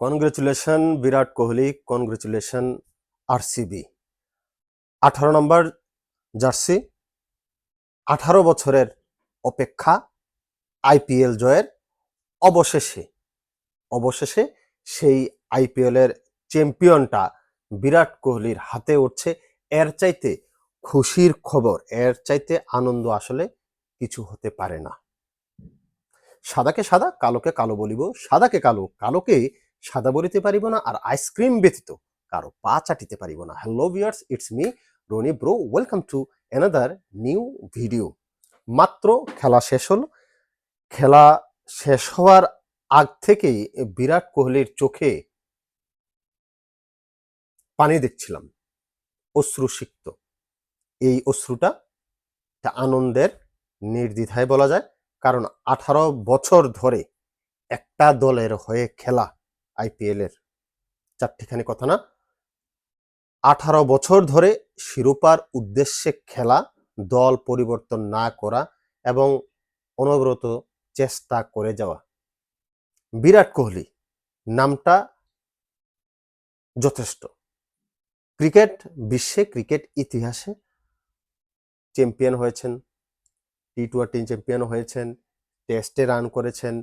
Congratulation, Virat Kohli, congratulation, RCB. আঠারো নম্বর jersey. আঠারো বছরের অপেক্ষা আইপিএল জয়ের অবশেষে অবশেষে সেই আইপিএলের চ্যাম্পিয়নটা বিরাট কোহলির হাতে উঠছে। এর চাইতে খুশির খবর, এর চাইতে আনন্দ আসলে কিছু হতে পারে না। সাদাকে সাদা, কালোকে কালো বলিব। সাদাকে কালো কালোকে সাদা বলিতে পারিব না আর আইসক্রিম ব্যতীত কারও পা চাটিতে পারিব না। Hello viewers it's me Roni bro welcome to another new video মাত্র খেলা শেষ হলো। খেলা শেষ হওয়ার আগ থেকেই বিরাট কোহলির চোখে পানি দেখছিলাম। অশ্রু অশ্রুসিক্ত এই অশ্রুটা আনন্দের নির্দ্বিধায় বলা যায়। কারণ আঠারো বছর ধরে একটা দলের হয়ে খেলা আইপিএল এর চারটিখানি কথা না? আঠারো বছর ধরে শিরোপার উদ্দেশ্যে খেলা, দল পরিবর্তন না করা এবং অনবরত চেষ্টা করে যাওয়া। বিরাট কোহলি, নামটা যথেষ্ট। ক্রিকেট, বিশ্বে ক্রিকেট ইতিহাসে চ্যাম্পিয়ন হয়েছেন, টি টোয়েন্টি চ্যাম্পিয়ন হয়েছেন, টেস্টে রান করেছেন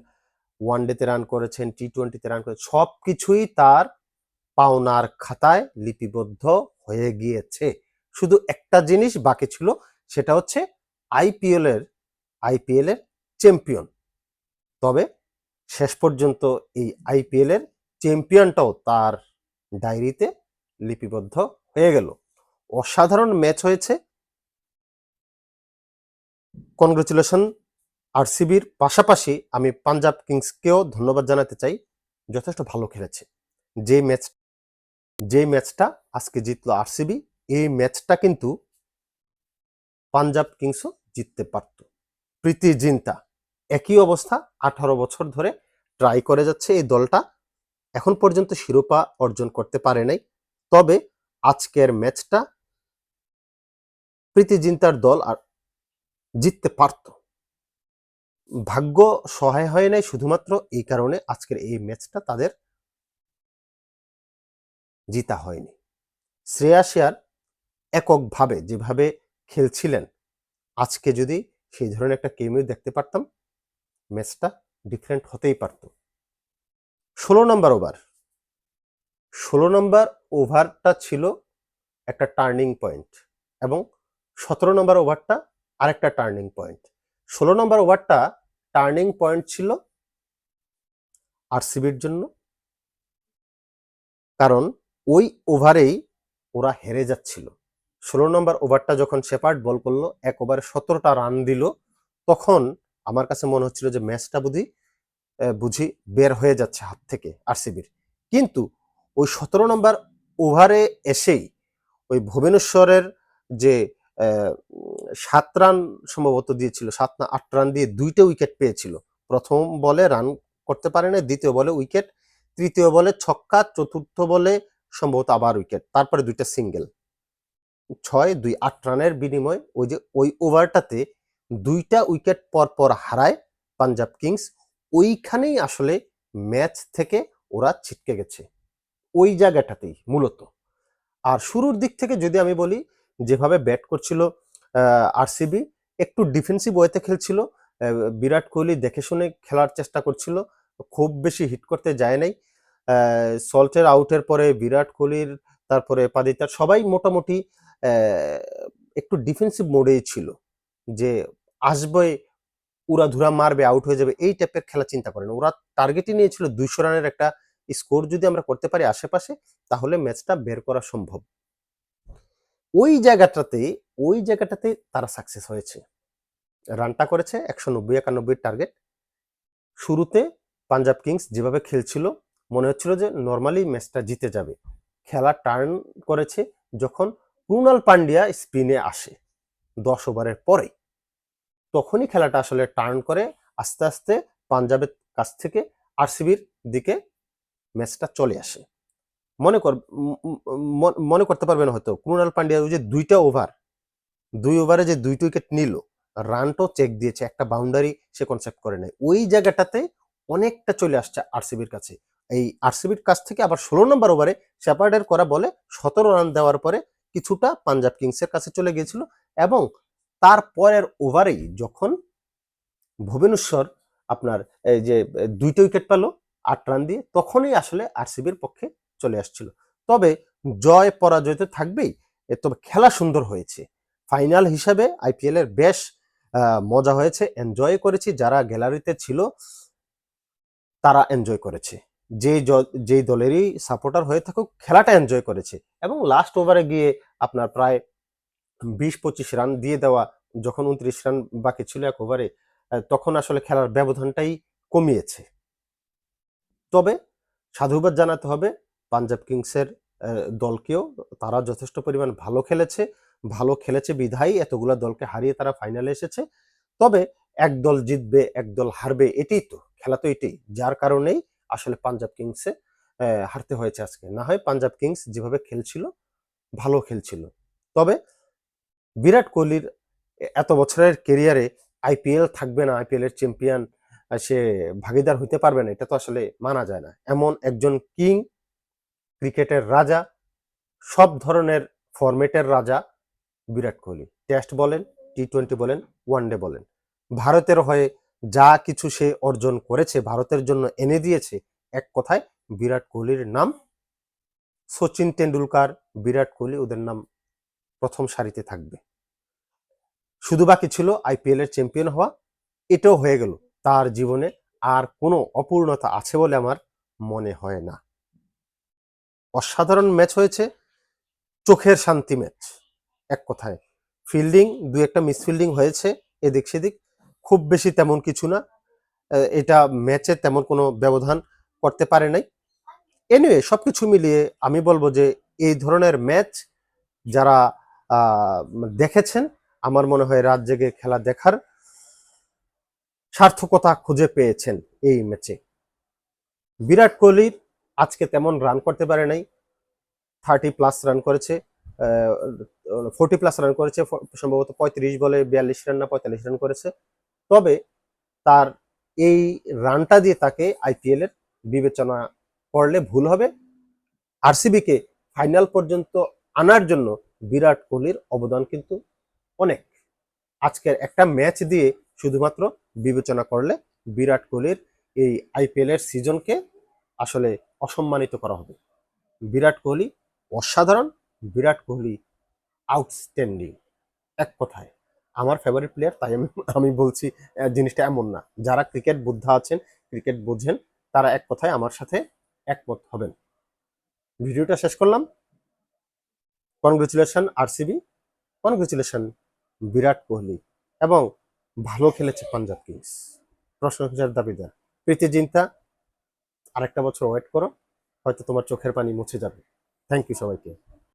ওয়ানডেতে রান করেছেন টি টোয়েন্টিতে রান করেছেন সব কিছুই তার পাওনার খাতায় লিপিবদ্ধ হয়ে গিয়েছে। শুধু একটা জিনিস বাকি ছিল, সেটা হচ্ছে আইপিএল এর আইপিএল এর চ্যাম্পিয়ন। তবে শেষ পর্যন্ত এই আইপিএল এর চ্যাম্পিয়নটাও তার ডায়েরিতে লিপিবদ্ধ হয়ে গেল। অসাধারণ ম্যাচ হয়েছে। কনগ্রেচুলেশন আরসিবির পাশাপাশি আমি পাঞ্জাব কিংসকেও ধন্যবাদ জানাতে চাই, যথেষ্ট ভালো খেলেছে। যে ম্যাচ, যে ম্যাচটা আজকে জিতলো আরসিবি, এই ম্যাচটা কিন্তু পাঞ্জাব কিংসও জিততে পারত। প্রীতি জিন্তা, একই অবস্থা, আঠারো বছর ধরে ট্রাই করে যাচ্ছে এই দলটা, এখন পর্যন্ত শিরোপা অর্জন করতে পারে নাই। তবে আজকের ম্যাচটা প্রীতি জিন্তার দল আর জিততে পারত। ভাগ্য সহায় হয় নাই শুধুমাত্র এই কারণে আজকের এই ম্যাচটা তাদের জিতা হয়নি। শ্রেয়াসিয়ার এককভাবে যেভাবে খেলছিলেন, আজকে যদি সেই ধরনের একটা কেমিও দেখতে পারতাম, ম্যাচটা ডিফারেন্ট হতেই পারত। ষোলো নম্বর ওভার। ষোলো নম্বর ওভারটা ছিল একটা টার্নিং পয়েন্ট এবং সতেরো নম্বর ওভারটা আরেকটা টার্নিং পয়েন্ট। ষোলো নম্বর ওভারটা টার্নিং পয়েন্ট ছিল আরসিবির জন্য। কারণ ওই ওভারেই ওরা হেরে যাচ্ছিল। ষোলো নম্বর ওভারটা যখন শেপার্ড বল করল, এক ওভারে সতেরোটা রান দিল, তখন আমার কাছে মনে হচ্ছিল যে ম্যাচটা বুঝি বুঝি বের হয়ে যাচ্ছে হাত থেকে আরসিবির। কিন্তু ওই সতেরো নম্বর ওভারে এসেই ওই ভুবনেশ্বরের যে সাত রান সম্ভবত দিয়েছিল, সাত না আট রান দিয়ে দুইটা উইকেট পেয়েছিল। প্রথম বলে রান করতে পারে না দ্বিতীয় বলে উইকেট তৃতীয় বলে ছক্কা, চতুর্থ বলে সম্ভবত আবার উইকেট তারপরে দুইটা সিঙ্গেল ছয়, দুই, আট রানের বিনিময় ওই যে ওই ওভারটাতে দুইটা উইকেট পর পর হারায় পাঞ্জাব কিংস। ওইখানেই আসলে ম্যাচ থেকে ওরা ছিটকে গেছে, ওই জায়গাটাতেই মূলত। আর শুরুর দিক থেকে যদি আমি বলি, যেভাবে ব্যাট করছিল আরসিবি একটু ডিফেন্সিভ ওয়েতে খেলছিল। বিরাট কোহলি দেখে শুনে খেলার চেষ্টা করছিল, খুব বেশি হিট করতে যায় নাই। সল্টের আউটের পরে বিরাট কোহলির, তারপরে পাদিতার সবাই মোটামুটি একটু ডিফেন্সিভ মোডেই ছিল যে আসবে, উড়াধুরা মারবে আউট হয়ে যাবে, এই টাইপের খেলা চিন্তা করেন। ওরা টার্গেটই নিয়েছিল দুইশো রানের একটা স্কোর যদি আমরা করতে পারি আশেপাশে, তাহলে ম্যাচটা বের করা সম্ভব। ওই জায়গাটাতে ওই জায়গাটাতে তারা সাকসেস হয়েছে। রানটা করেছে একশো নব্বই, একানব্বইয়ের টার্গেট শুরুতে পাঞ্জাব কিংস যেভাবে খেলছিল, মনে হচ্ছিল যে নর্মালি ম্যাচটা জিতে যাবে। খেলা টার্ন করেছে যখন ক্রুনাল পান্ডিয়া স্পিনে আসে দশ ওভারের পরে তখনই খেলাটা আসলে টার্ন করে আস্তে আস্তে পাঞ্জাবের কাছ থেকে আরসিবির দিকে ম্যাচটা চলে আসে। মনে কর মনে করতে পারবেন হয়তো ক্রুনাল পান্ডিয়া ওই যে দুইটা ওভার দুই ওভারে যে দুইটি উইকেট নিল রানটাও চেক দিয়েছে, একটা বাউন্ডারি সে কনসেপ্ট করে নেয় ওই জায়গাটাতে অনেকটা চলে আসছে আরসিবির কাছে। এই আরসিবির কাছ থেকে আবার ষোলো নম্বর ওভারে শেপার্ডের করা বলে সতেরো রান দেওয়ার পরে কিছুটা পাঞ্জাব কিংসের কাছে চলে গিয়েছিল এবং তারপরের ওভারেই যখন ভুবনেশ্বর আপনার এই যে দুইটা উইকেট পেল, আট রান দিয়ে, তখনই আসলে আরসিবির পক্ষে চলে আসছিল। তবে জয় পরাজয় তো থাকবেই তবে খেলা সুন্দর হয়েছে। ফাইনাল হিসাবে আইপিএল এর বেশ মজা হয়েছে এনজয় করেছি। যারা গ্যালারিতে ছিল, তারা এনজয় করেছে। যে যেই দলেরই সাপোর্টার হয়ে থাকুক, খেলাটা এনজয় করেছে। এবং লাস্ট ওভারে গিয়ে আপনার প্রায় বিশ পঁচিশ রান দিয়ে দেওয়া, যখন উনত্রিশ রান বাকি ছিল এক ওভারে তখন আসলে খেলার ব্যবধানটাই কমিয়েছে। তবে সাধুবাদ জানাতে হবে, পাঞ্জাব কিংসের দলকেও। তারা যথেষ্ট পরিমাণ ভালো খেলেছে। ভালো খেলেছে, বিধায়, এতগুলা দলকে হারিয়ে তারা ফাইনালে এসেছে। তবে এক দল জিতবে, এক দল হারবে, এটাই তো, খেলা তো এটাই। যার কারণেই আসলে পাঞ্জাব কিংসে হারতে হয়েছে আজকে। না হয় পাঞ্জাব কিংস যেভাবে খেলছিল, ভালো খেলছিল। তবে বিরাট কোহলির এত বছরের কেরিয়ারে আইপিএল থাকবে না আইপিএল এর চ্যাম্পিয়ন সে ভাগিদার হইতে পারবে না, এটা তো আসলে মানা যায় না। এমন একজন কিং ক্রিকেটের রাজা, সব ধরনের ফরম্যাটের রাজা বিরাট কোহলি। টেস্ট বলেন টি টোয়েন্টি বলেন ওয়ানডে বলেন। ভারতের হয়ে যা কিছু সে অর্জন করেছে, ভারতের জন্য এনে দিয়েছে, এক কথায় বিরাট কোহলির নাম সচিন তেন্ডুলকার, বিরাট কোহলি ওদের নাম প্রথম সারিতে থাকবে। শুধু বাকি ছিল আইপিএল এর চ্যাম্পিয়ন হওয়া, এটাও হয়ে গেল। তার জীবনে আর কোনো অপূর্ণতা আছে বলে আমার মনে হয় না। অসাধারণ ম্যাচ হয়েছে, চোখের শান্তি ম্যাচ। এক কথায়। ফিল্ডিং দু একটা মিসফিল্ডিং হয়েছে এদিক সেদিক। খুব বেশি তেমন কিছু না। এটা ম্যাচে তেমন কোনো ব্যবধান করতে পারে নাই। এনিওয়ে সব কিছু মিলিয়ে আমি বলব যে, এই ধরনের ম্যাচ যারা দেখেছেন, আমার মনে হয় রাত জেগে খেলা দেখার সার্থকতা খুঁজে পেয়েছেন এই ম্যাচে। বিরাট কোহলির আজকে তেমন রান করতে পারে নাই। থার্টি প্লাস রান করেছে। ফোর্টি প্লাস রান করেছে সম্ভবত পঁয়ত্রিশ বলে বিয়াল্লিশ রান না, পঁয়তাল্লিশ রান করেছে। তবে তার এই রানটা দিয়ে তাকে আইপিএল এর বিবেচনা করলে ভুল হবে। আরসিবিকে ফাইনাল পর্যন্ত আনার জন্য বিরাট কোহলির অবদান কিন্তু অনেক। আজকের একটা ম্যাচ দিয়ে শুধুমাত্র বিবেচনা করলে বিরাট কোহলির এই আইপিএল এর সিজনকে আসলে অসম্মানিত করা হবে। বিরাট কোহলি অসাধারণ বিরাট কোহলি আউটস্ট্যান্ডিং এক কথায়, আমার ফেভারিট প্লেয়ার তাই আমি আমি বলছি জিনিসটা এমন না। যারা ক্রিকেট বুদ্ধা আছেন ক্রিকেট বোঝেন, তারা এক কথায় আমার সাথে একমত হবেন। ভিডিওটা শেষ করলাম। Congratulation RCB congratulation Virat Kohli. এবং ভালো খেলেছে পাঞ্জাব কিংস। প্রশংসার দাবিদার। প্রীতি জিন্তা, আরেকটা বছর ওয়েট করো, হয়তো তোমার চোখের পানি মুছে যাবে। থ্যাংক ইউ সবাইকে।